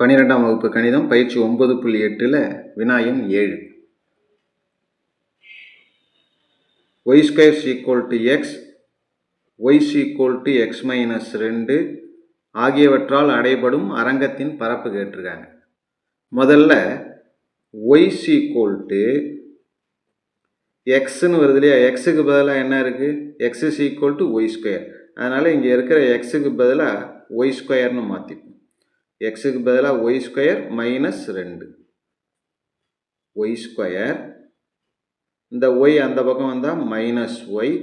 பன்னிரெண்டாம் வகுப்பு கணிதம் பயிற்சி ஒன்பது புள்ளி எட்டில் வினாயம் ஏழு. Y square equal to x y equal to x minus ரெண்டு ஆகியவற்றால் அடைபடும் அரங்கத்தின் பரப்பு கேட்டிருக்காங்க. முதல்ல ஒய் ஈக்குவல் டு எக்ஸ்னு வருது இல்லையா? எக்ஸுக்கு பதிலாக என்ன இருக்குது x is equal to y square அதனால் இங்கே இருக்கிற எக்ஸுக்கு பதிலாக ஒய் ஸ்கொயர்னு மாற்றிப்போம் எக்ஸுக்கு பதிலாக ஒய் ஸ்கொயர் மைனஸ் ரெண்டு. ஒய் ஸ்கொயர் இந்த ஒய் அந்த பக்கம் வந்தால் மைனஸ் ஒய்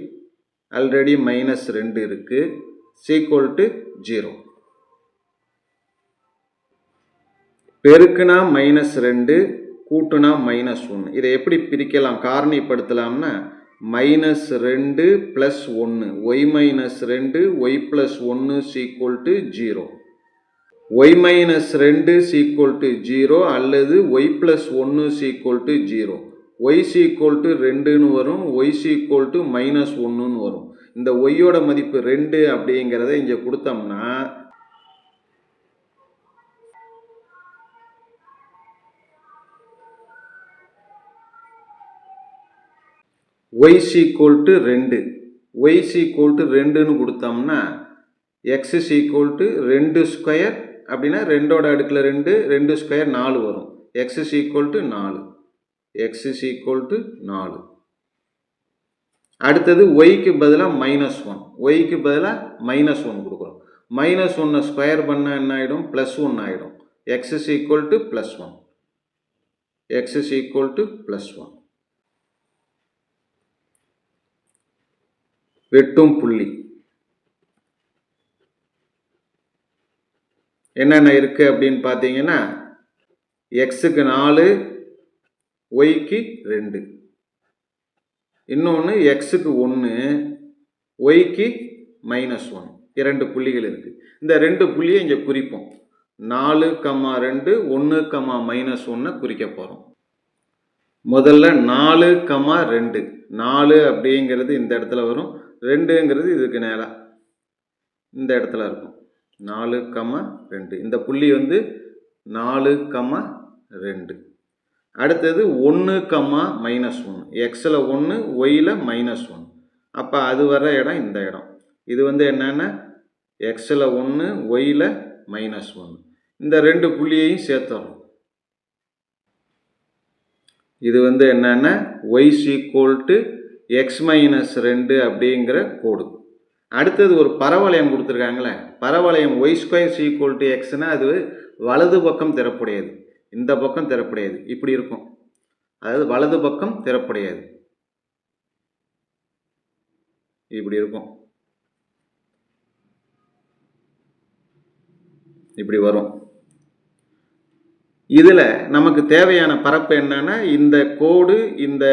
ஆல்ரெடி மைனஸ் ரெண்டு இருக்குது சீக்குவல் டு ஜீரோ பெருக்குனா மைனஸ் ரெண்டு கூட்டுனா மைனஸ் ஒன்று இதை எப்படி பிரிக்கலாம் காரணிப்படுத்தலாம்னா மைனஸ் ரெண்டு ப்ளஸ் ஒன்று ஒய் மைனஸ் ரெண்டு ஒய் ப்ளஸ் ஒன்று equal to zero y minus ரெண்டு சீக்குவல் டு ஜீரோ அல்லது ஒய் ப்ளஸ் ஒன்று equal to zero y equal to ரெண்டுன்னு வரும் ஒய் சீக்குவல் டு மைனஸ் ஒன்றுன்னு வரும். இந்த ஒய்யோட மதிப்பு ரெண்டு அப்படிங்கிறத இங்கே கொடுத்தோம்னா ஒய் சீக்குவல் டு ரெண்டு. ஒய் சீக்குவல் டு ரெண்டுன்னு கொடுத்தோம்னா எக்ஸ் சீக்குவல் டு ரெண்டு ஸ்கொயர் அப்படின்னா ரெண்டோட அடுக்கில் ரெண்டு ரெண்டு ஸ்கொயர் நாலு வரும். எக்ஸ் இஸ் ஈக்குவல் டு நாலு. எக்ஸ் இஸ் ஈக்குவல் டு நாலு. அடுத்தது ஒய்க்கு பதிலாக மைனஸ் ஒன் ஒய்க்கு பதிலாக மைனஸ் ஒன் கொடுக்குறோம். மைனஸ் ஒன்னை ஸ்கொயர் பண்ணால் என்ன ஆகிடும் ப்ளஸ் ஒன் ஆகிடும் x is equal to plus one x is equal to plus one வெட்டும் புள்ளி. என்னென்ன இருக்குது அப்படின்னு பார்த்தீங்கன்னா எக்ஸுக்கு நாலு ஒய்க்கு ரெண்டு. இன்னொன்று எக்ஸுக்கு ஒன்று ஒய்க்கு மைனஸ் ஒன் இரண்டு புள்ளிகள் இருக்குது இந்த ரெண்டு புள்ளியை இங்கே குறிப்போம். நாலு கம்மா ரெண்டு ஒன்று கம்மா மைனஸ் ஒன்றை குறிக்க போகிறோம் முதல்ல நாலு கம்மா ரெண்டு. நாலு அப்படிங்கிறது இந்த இடத்துல வரும். ரெண்டுங்கிறது இதுக்கு நேராக இந்த இடத்துல இருக்கும். நாலு கம ரெண்டு. இந்த புள்ளி வந்து நாலு கம ரெண்டு. அடுத்தது ஒன்று கம்மா மைனஸ் ஒன்று எக்ஸில் ஒன்று ஒயில் மைனஸ் ஒன் அப்போ அது வர இடம் இந்த இடம். இது வந்து என்னென்னா எக்ஸில் ஒன்று ஒயில் மைனஸ் ஒன்று இந்த ரெண்டு புள்ளியையும் சேர்த்துறோம். இது வந்து என்னென்னா y equal to x minus ரெண்டு அப்படிங்கிற கோடு. அடுத்தது ஒரு பரவளையம் கொடுத்துருக்காங்களே. பரவளையம் ஒய் ஸ்கொயர் ஈக்குவல் டு எக்ஸ்னால் அது வலது பக்கம் திறப்புடையது. இந்த பக்கம் திறப்புடையது. இப்படி இருக்கும். அதாவது வலது பக்கம் திறப்புடையது. இப்படி இருக்கும். இப்படி வரும். இதில் நமக்கு தேவையான பரப்பு என்னன்னா இந்த கோடு இந்த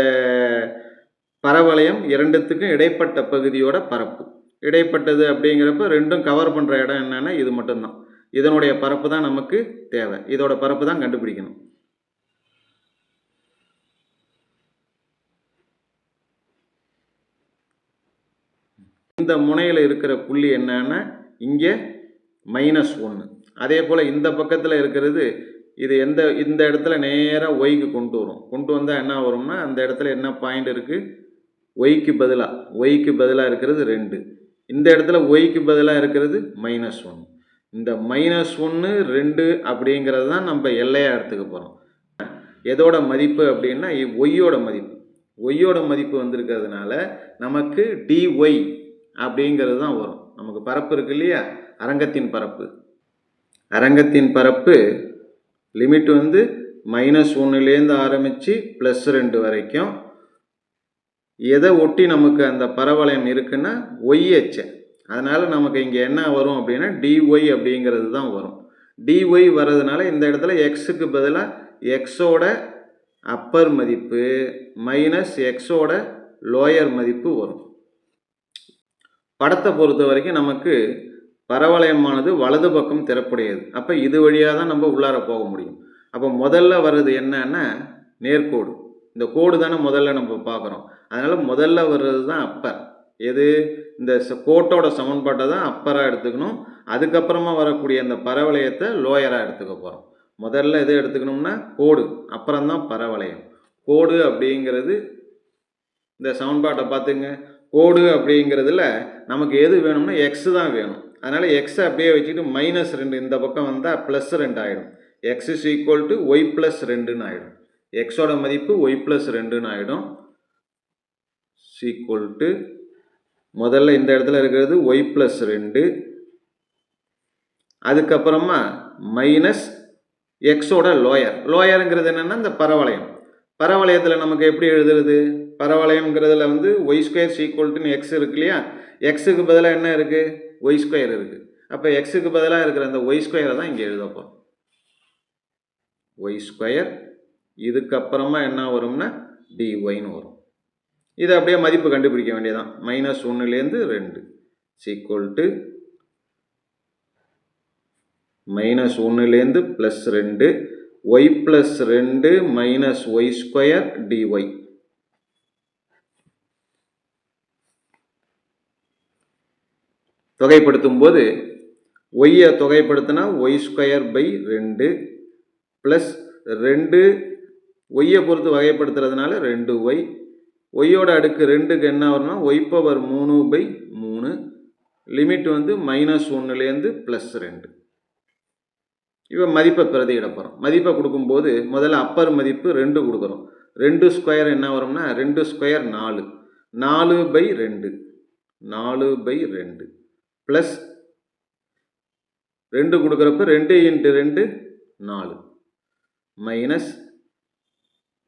பரவளையம் இரண்டுத்துக்கும் இடைப்பட்ட பகுதியோட பரப்பு. இடைப்பட்டது அப்படிங்கிறப்ப ரெண்டும் கவர் பண்ணுற இடம் என்னென்னா இது மட்டும்தான். இதனுடைய பரப்பு தான் நமக்கு தேவை. இதோட பரப்பு தான் கண்டுபிடிக்கணும். இந்த முனையில் இருக்கிற புள்ளி என்னன்னா இங்கே மைனஸ் ஒன்று அதே போல் இந்த பக்கத்தில் இருக்கிறது இது எந்த இந்த இடத்துல நேராக ஒய்க்கு கொண்டு வரும். கொண்டு வந்தால் என்ன வரும்னா அந்த இடத்துல என்ன பாயிண்ட் இருக்குது ஒய்க்கு பதிலாக ஒய்க்கு பதிலாக இருக்கிறது ரெண்டு. இந்த இடத்துல ஒய்க்கு பதிலாக இருக்கிறது மைனஸ் ஒன் இந்த மைனஸ் ஒன்று ரெண்டு அப்படிங்கிறது தான் நம்ம எல்லையாக எடுத்துக்க போகிறோம் எதோட மதிப்பு அப்படின்னா ஒய்யோட மதிப்பு. ஒய்யோட மதிப்பு வந்திருக்கிறதுனால நமக்கு டிஒய் அப்படிங்கிறது தான் வரும். நமக்கு பரப்பு இருக்கு இல்லையா? அரங்கத்தின் பரப்பு. அரங்கத்தின் பரப்பு லிமிட் வந்து மைனஸ் ஒன்றுலேருந்து ஆரம்பித்து ப்ளஸ் ரெண்டு வரைக்கும் எதை ஒட்டி நமக்கு அந்த பரவளையம் இருக்குன்னா ஒய் அதனால் நமக்கு இங்கே என்ன வரும் அப்படின்னா டிஒய் அப்படிங்கிறது தான் வரும். டிஒய் வர்றதுனால இந்த இடத்துல எக்ஸுக்கு பதிலாக எக்ஸோட அப்பர் மதிப்பு மைனஸ் எக்ஸோட லோயர் மதிப்பு வரும். படத்தை பொறுத்த வரைக்கும் நமக்கு பரவளையமானது வலது பக்கம் திறப்புடையது. அப்போ இது வழியாக தான் நம்ம உள்ளார போக முடியும். அப்போ முதல்ல வர்றது என்னன்னா நேர்கோடு. இந்த கோடு தானே முதல்ல நம்ம பார்க்குறோம். அதனால் முதல்ல வர்றது தான் அப்பர் எது? இந்த கோட்டோட சமன்பாட்டை தான் அப்பராக எடுத்துக்கணும். அதுக்கப்புறமா வரக்கூடிய அந்த பரவளையத்தை லோயராக எடுத்துக்க போகிறோம் முதல்ல எது எடுத்துக்கணும்னா கோடு. அப்புறம்தான் பரவளையம். கோடு அப்படிங்கிறது இந்த சமன்பாட்டை பார்த்துங்க. கோடு அப்படிங்கிறதுல நமக்கு எது வேணும்னா எக்ஸ் தான் வேணும். அதனால் எக்ஸை அப்படியே வச்சுக்கிட்டு மைனஸ் ரெண்டு இந்த பக்கம் வந்தால் ப்ளஸ் ரெண்டு ஆகிடும் x is equal to y plus ரெண்டுன்னு ஆகிடும் எக்ஸோட மதிப்பு ஒய் ப்ளஸ் ரெண்டுன்னு ஆகிடும் சீக்குவல் டு முதல்ல இந்த இடத்துல இருக்கிறது ஒய் ப்ளஸ் ரெண்டு. அதுக்கப்புறமா மைனஸ் எக்ஸோட லோயர் லோயருங்கிறது என்னென்னா இந்த பரவளையம். பரவளையத்தில் நமக்கு எப்படி எழுதுறது? பரவளையம்ங்கிறதுல வந்து ஒய் ஸ்கொயர் சீக்குவல்ட்டுன்னு எக்ஸ் இருக்கு இல்லையா? எக்ஸுக்கு பதிலாக என்ன இருக்குது ஒய் ஸ்கொயர் இருக்குது அப்போ எக்ஸுக்கு பதிலாக இருக்கிற அந்த ஒய் ஸ்கொயரை தான் இங்கே எழுத போகிறோம் ஒய் ஸ்கொயர் இதுக்கப்புறமா என்ன வரும்னா டிஒய்னு வரும். இதை அப்படியே மதிப்பு கண்டுபிடிக்க வேண்டியதான் மைனஸ் ஒன்றுலேருந்து ரெண்டு. சீக்குவல் டு மைனஸ் ஒன்றுலேருந்து ப்ளஸ் ரெண்டு. ஒய் ப்ளஸ் ரெண்டு மைனஸ் ஒய் ஸ்கொயர் டிஒய் தொகைப்படுத்தும் போது ஒய்யை தொகைப்படுத்தினா ஒய் ஸ்கொயர் பை ரெண்டு ப்ளஸ் ரெண்டு ஒய்யை பொறுத்து வகைப்படுத்துறதுனால ரெண்டு ஒய் ஒய்யோட அடுக்கு ரெண்டுக்கு என்ன வரும்னா ஒய் பவர் மூணு பை மூணு. லிமிட் வந்து மைனஸ் ஒன்றுலேருந்து ப்ளஸ் ரெண்டு. இப்போ மதிப்பை பிரதியிட போகிறோம் மதிப்பை கொடுக்கும்போது முதல்ல அப்பர் மதிப்பு ரெண்டு கொடுக்குறோம். ரெண்டு ஸ்கொயர் என்ன வரும்னா ரெண்டு ஸ்கொயர் நாலு. நாலு பை ரெண்டு. நாலு பை ரெண்டு. ப்ளஸ் ரெண்டு கொடுக்குறப்ப ரெண்டு இன்ட்டு ரெண்டு நாலு. மைனஸ்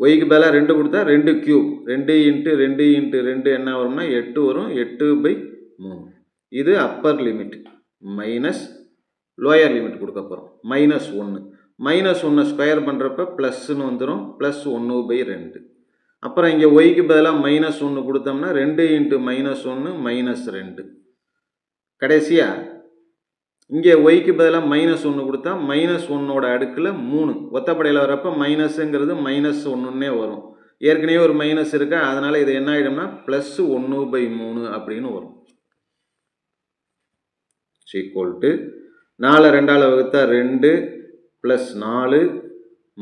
ஒய்க்கு பதிலாக ரெண்டு கொடுத்தா ரெண்டு கியூப் ரெண்டு இன்ட்டு ரெண்டு இன்ட்டு ரெண்டு என்ன வரும்னா எட்டு வரும். எட்டு பை மூணு. இது upper limit minus lower limit கொடுக்க போகிறோம் மைனஸ் ஒன்று மைனஸ் ஒன்று ஸ்கொயர் பண்ணுறப்ப ப்ளஸ்ன்னு வந்துடும் ப்ளஸ் ஒன்று பை ரெண்டு. அப்புறம் இங்கே ஒய்க்கு பதிலாக மைனஸ் ஒன்று கொடுத்தோம்னா ரெண்டு இன்ட்டு மைனஸ் ஒன்று மைனஸ் ரெண்டு. கடைசியாக இங்கே ஒய்க்கு பதிலாக மைனஸ் ஒன்று கொடுத்தா மைனஸ் ஒன்னோட அடுக்கில் மூணு. ஒத்தப்படையில் வரப்போ மைனஸுங்கிறது மைனஸ் ஒன்றுன்னே வரும். ஏற்கனவே ஒரு மைனஸ் இருக்கா அதனால் இது என்ன ஆகிடும்னா ப்ளஸ் ஒன்று பை மூணு அப்படின்னு வரும். சீக்வல் டு நாலு ரெண்டால் வகுத்தா ரெண்டு ப்ளஸ் நாலு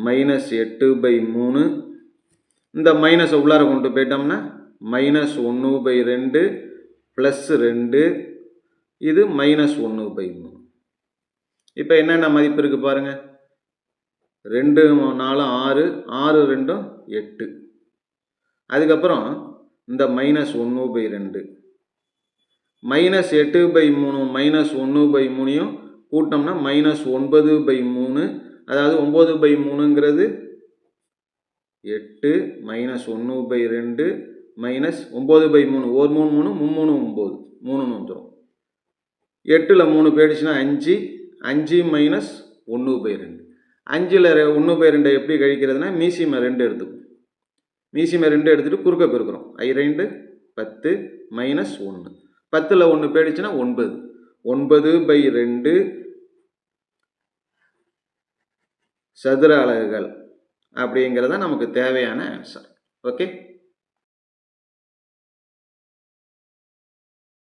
மைனஸ் எட்டு பை மூணு. இந்த மைனஸை உள்ளார கொண்டு போயிட்டோம்னா மைனஸ் ஒன்று பை ரெண்டு ப்ளஸ் ரெண்டு இது மைனஸ் ஒன்று பை மூணு. இப்போ என்னென்ன மதிப்பு இருக்குது பாருங்கள் ரெண்டு நாலு ஆறு ஆறு ரெண்டும் எட்டு. அதுக்கப்புறம் இந்த மைனஸ் ஒன்று பை ரெண்டு. மைனஸ் எட்டு பை மூணு மைனஸ் ஒன்று பை மூணையும் கூட்டோம்னா மைனஸ் ஒன்பது பை மூணு. அதாவது ஒம்பது பை மூணுங்கிறது எட்டு மைனஸ் ஒன்று பை ரெண்டு மைனஸ் ஒம்பது பை மூணு. ஒரு மூணு மூணு மும்மூணு ஒம்பது மூணுன்னு வந்துடும் எட்டில் மூணு போயிடுச்சுன்னா அஞ்சு அஞ்சு மைனஸ் ஒன்று பை ரெண்டு. அஞ்சில் ஒன்று பை ரெண்டை எப்படி கழிக்கிறதுனா மீசிமை ரெண்டு எடுத்துக்கும் மீசிமை ரெண்டு எடுத்துகிட்டு குறுக்க பெருக்கிறோம். ஐ ரெண்டு பத்து மைனஸ் ஒன்று பத்தில் ஒன்று போயிடுச்சுன்னா ஒன்பது. ஒன்பது பை ரெண்டு சதுர அலகுகள் அப்படிங்கிறத நமக்கு தேவையான ஆன்சர் ஓகே